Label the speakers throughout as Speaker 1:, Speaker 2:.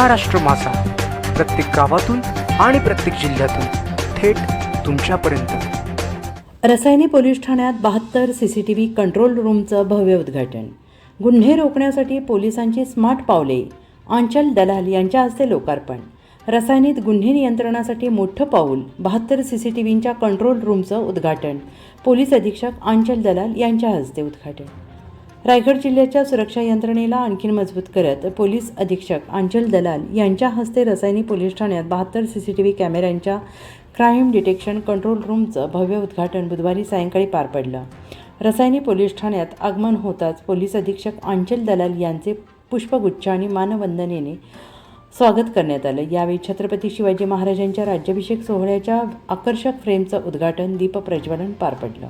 Speaker 1: महाराष्ट्र मासा प्रत्येक गावातून आणि प्रत्येक जिल्ह्यातून थेट तुमच्यापर्यंत.
Speaker 2: रसायनी पोलीस ठाण्यात बहात्तर C C T V control रूमचं भव्य उद्घाटन. गुन्हे रोखण्यासाठी पोलिसांची स्मार्ट पावले आंचल दलाल यांच्या हस्ते लोकार्पण. रसायनीत गुन्हे नियंत्रणासाठी मोठं पाऊल बहात्तर सी सी टी व्हींच्या कंट्रोल रूमचं उद्घाटन. पोलीस अधीक्षक आंचल दलाल यांच्या हस्ते उद्घाटन. रायगड जिल्ह्याच्या सुरक्षा यंत्रणेला आणखी मजबूत करत पोलीस अधीक्षक अंचल दलाल यांच्या हस्ते रसायनी पोलीस ठाण्यात बहात्तर सी सी टी व्ही कॅमेऱ्यांच्या क्राईम डिटेक्शन कंट्रोल रूमचं भव्य उद्घाटन बुधवारी सायंकाळी पार पडलं. रसायनी पोलीस ठाण्यात आगमन होताच पोलीस अधीक्षक अंचल दलाल यांचे पुष्पगुच्छ आणि मानवंदनेने स्वागत करण्यात आलं. यावेळी छत्रपती शिवाजी महाराजांच्या राज्याभिषेक सोहळ्याच्या आकर्षक फ्रेमचं उद्घाटन दीप प्रज्वलन पार पडलं.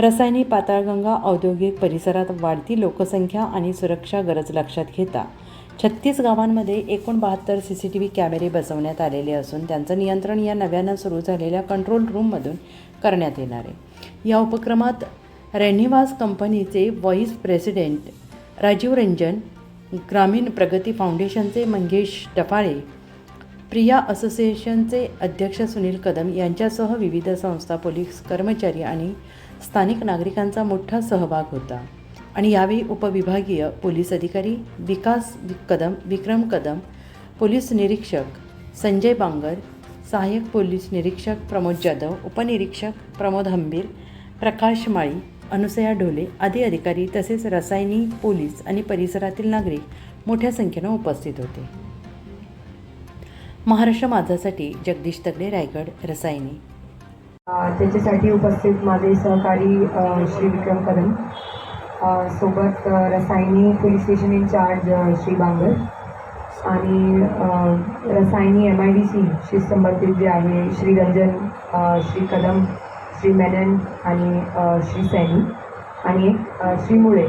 Speaker 2: रसायनी पाताळगंगा औद्योगिक परिसरात वाढती लोकसंख्या आणि सुरक्षा गरज लक्षात घेता छत्तीस गावांमध्ये एकूण बहात्तर सी सी टी व्ही कॅमेरे बसवण्यात आलेले असून त्यांचं नियंत्रण या नव्यानं सुरू झालेल्या कंट्रोल रूममधून करण्यात येणार आहे. या उपक्रमात रेनिवास कंपनीचे व्हाईस प्रेसिडेंट राजीव रंजन ग्रामीण प्रगती फाउंडेशनचे मंगेश टफाळे प्रिया असोसिएशनचे अध्यक्ष सुनील कदम यांच्यासह विविध संस्था पोलीस कर्मचारी आणि स्थानिक नागरिकांचा मोठा सहभाग होता. आणि यावेळी उपविभागीय पोलीस अधिकारी विकास कदम विक्रम कदम पोलीस निरीक्षक संजय बांगर सहाय्यक पोलीस निरीक्षक प्रमोद जाधव उपनिरीक्षक प्रमोद हंबीर प्रकाश माळी अनुसया ढोले आदी अधिकारी तसेच रसायनी पोलीस आणि परिसरातील नागरिक मोठ्या संख्येनं उपस्थित होते. महाराष्ट्र माझासाठी जगदीश तगडे रायगड रसायनी.
Speaker 3: त्याच्यासाठी उपस्थित माझे सहकारी श्री विक्रम कदम सोबत Rasayani police station incharge Shri Bangar आणि Rasayani M I D C Shri संबंधित जे आहे श्री रंजन श्री कदम श्री मेनन आणि श्री सैनी आणि एक श्री मुळे.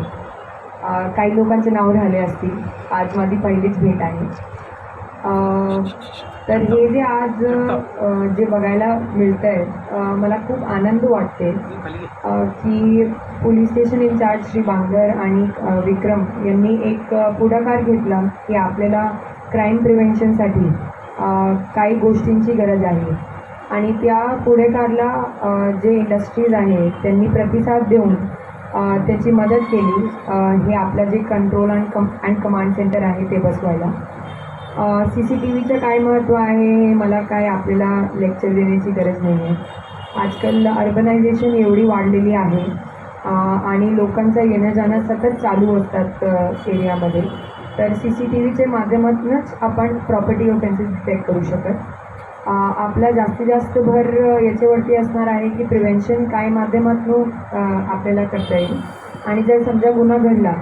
Speaker 3: काही लोकांचे नाव राहिले असतील. आज माझी पहिलीच भेट आहे. तर हे जे आज जे बघायला मिळतं आहे मला खूप आनंद वाटते की police station incharge Shri Bangar आणि विक्रम यांनी एक पुढाकार घेतला की आपल्याला क्राईम प्रिव्हेन्शनसाठी काही गोष्टींची गरज आहे. आणि त्या पुढेकारला जे इंडस्ट्रीज आहे त्यांनी प्रतिसाद देऊन त्याची मदत केली. हे आपलं जे control and come and command centre आहे ते बसवायला. सी सी टी व्हीचं काय महत्त्व आहे? हे मला काय आपल्याला लेक्चर देण्याची गरज नाही आहे आजकाल अर्बनायझेशन एवढी वाढलेली आहे. आणि लोकांचं येणं जाणं सतत चालू असतात एरियामध्ये. तर सी सी टी व्हीच्या माध्यमातूनच आपण प्रॉपर्टी ऑफेन्सेस डिटेक्ट करू शकत. आपला जास्तीत जास्त भर याच्यावरती असणार आहे की प्रिव्हेन्शन काय माध्यमातून आपल्याला करता येईल. आणि जर समजा गुन्हा घडला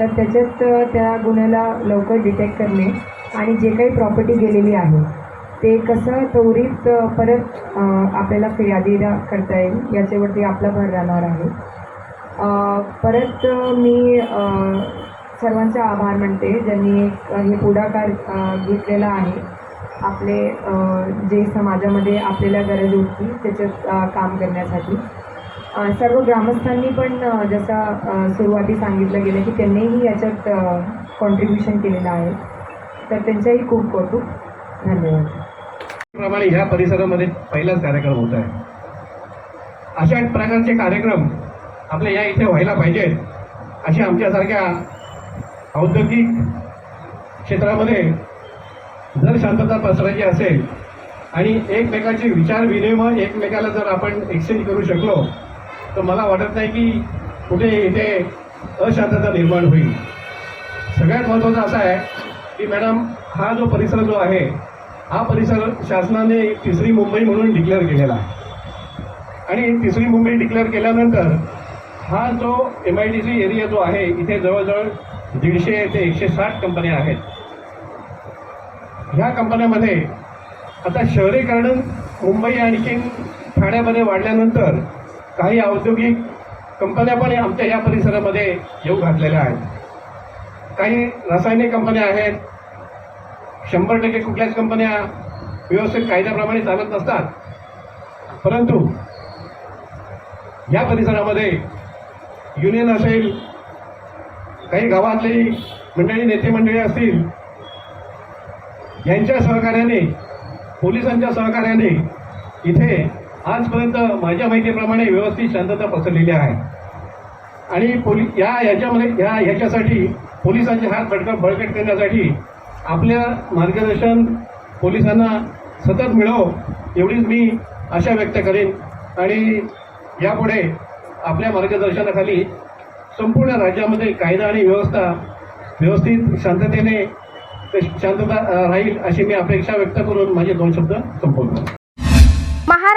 Speaker 3: तर त्याच्यात त्या गुन्ह्याला लवकर डिटेक्ट करणे आणि जे काही प्रॉपर्टी गेलेली आहे ते कसं त्वरित परत आपल्याला फिर्यादीला करता येईल याच्यावरती आपला भर राहणार आहे. परत मी सर्वांचा सर्वांचे आभार मानते ज्यांनी एक हे पुढाकार घेतलेला आहे. आपले जे समाजामध्ये आपल्याला गरज होती त्याच्यात काम करण्यासाठी. सर्व ग्रामस्थांनी पण जसं सुरुवाती सांगितलं गेलं की त्यांनीही याच्यात कॉन्ट्रीब्युशन केलेलं आहे. तर त्यांचंही खूप कौतुक. धन्यवाद.
Speaker 4: प्रमाणे ह्या परिसरामध्ये पहिलाच कार्यक्रम होत आहे. अशा प्रकारचे कार्यक्रम आपल्या या इथे व्हायला पाहिजेत अशी आमच्यासारख्या औद्योगिक क्षेत्रामध्ये जर शांतता पसरायची असेल आणि एकमेकाचे विचार विनिमय एकमेकाला जर आपण एक्सचेंज करू शकलो तर मला वाटत नाही की कुठे इथे अशांतता निर्माण होईल. सगळ्यात महत्त्वाचं असं आहे की मॅडम हा जो परिसर जो आहे हा परिसर शासनाने तिसरी मुंबई म्हणून डिक्लेअर केलेला आहे. आणि तिसरी मुंबई डिक्लेअर केल्यानंतर हा जो M I D C area जो आहे इथे जवळजवळ दीडशे ते एकशे साठ कंपन्या आहेत. ह्या कंपन्यामध्ये आता शहरीकरण मुंबई आणखीन ठाण्यामध्ये वाढल्यानंतर काही औद्योगिक कंपन्या पण आमच्या या परिसरामध्ये येऊ घातलेल्या आहेत. काही रासायनिक कंपन्या आहेत. शंभर टक्के कुठल्याच कंपन्या व्यवस्थित कायद्याप्रमाणे चालत नसतात. परंतु या परिसरामध्ये युनियन असेल काही गावातली मंडळी नेते मंडळी असतील यांच्या सहकार्याने पोलिसांच्या सहकार्याने इथे आजपर्यंत माझ्या माहितीप्रमाणे व्यवस्थित शांतता पसरलेली आहे. आणि पोली या याच्यामध्ये या ह्याच्यासाठी पोलिसांचे हात भडकट बळकट करण्यासाठी आपल्या मार्गदर्शन पोलिसांना सतत मिळव एवढीच मी आशा व्यक्त करेन. आणि यापुढे आपल्या मार्गदर्शनाखाली संपूर्ण राज्यामध्ये कायदा आणि व्यवस्था व्यवस्थित शांततेने शांतता राहील अशी मी अपेक्षा व्यक्त करून माझे दोन शब्द संपवतो.